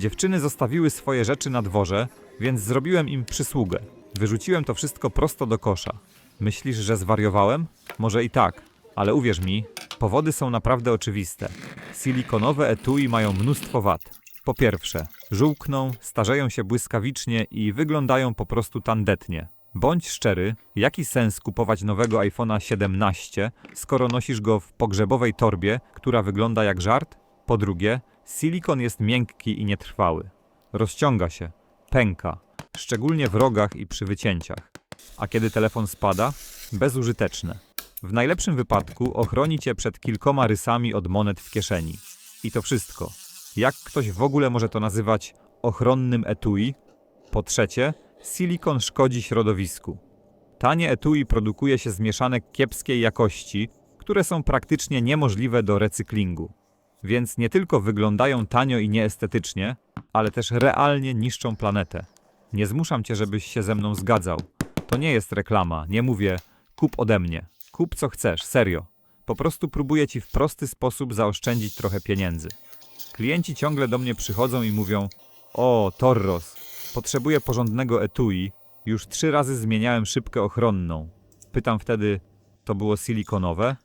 Dziewczyny zostawiły swoje rzeczy na dworze, więc zrobiłem im przysługę. Wyrzuciłem to wszystko prosto do kosza. Myślisz, że zwariowałem? Może i tak, ale uwierz mi, powody są naprawdę oczywiste. Silikonowe etui mają mnóstwo wad. Po pierwsze, żółkną, starzeją się błyskawicznie i wyglądają po prostu tandetnie. Bądź szczery, jaki sens kupować nowego iPhone'a 17, skoro nosisz go w pogrzebowej torbie, która wygląda jak żart? Po drugie, silikon jest miękki i nietrwały. Rozciąga się, pęka, szczególnie w rogach i przy wycięciach. A kiedy telefon spada? Bezużyteczne. W najlepszym wypadku ochroni cię przed kilkoma rysami od monet w kieszeni. I to wszystko. Jak ktoś w ogóle może to nazywać ochronnym etui? Po trzecie, silikon szkodzi środowisku. Tanie etui produkuje się z mieszanek kiepskiej jakości, które są praktycznie niemożliwe do recyklingu. Więc nie tylko wyglądają tanio i nieestetycznie, ale też realnie niszczą planetę. Nie zmuszam cię, żebyś się ze mną zgadzał. To nie jest reklama, nie mówię kup ode mnie. Kup co chcesz, serio. Po prostu próbuję ci w prosty sposób zaoszczędzić trochę pieniędzy. Klienci ciągle do mnie przychodzą i mówią: O, Torros, potrzebuję porządnego etui. Już trzy razy zmieniałem szybkę ochronną. Pytam wtedy: To było silikonowe?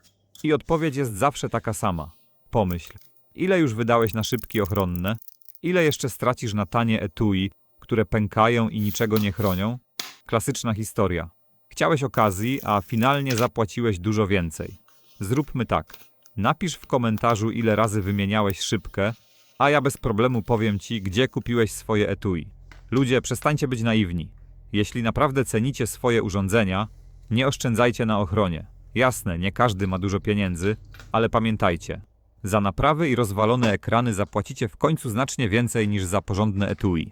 I odpowiedź jest zawsze taka sama. Pomyśl, ile już wydałeś na szybki ochronne? Ile jeszcze stracisz na tanie etui, które pękają i niczego nie chronią? Klasyczna historia. Chciałeś okazji, a finalnie zapłaciłeś dużo więcej. Zróbmy tak. Napisz w komentarzu, ile razy wymieniałeś szybkę, a ja bez problemu powiem ci, gdzie kupiłeś swoje etui. Ludzie, przestańcie być naiwni. Jeśli naprawdę cenicie swoje urządzenia, nie oszczędzajcie na ochronie. Jasne, nie każdy ma dużo pieniędzy, ale pamiętajcie, za naprawy i rozwalone ekrany zapłacicie w końcu znacznie więcej niż za porządne etui.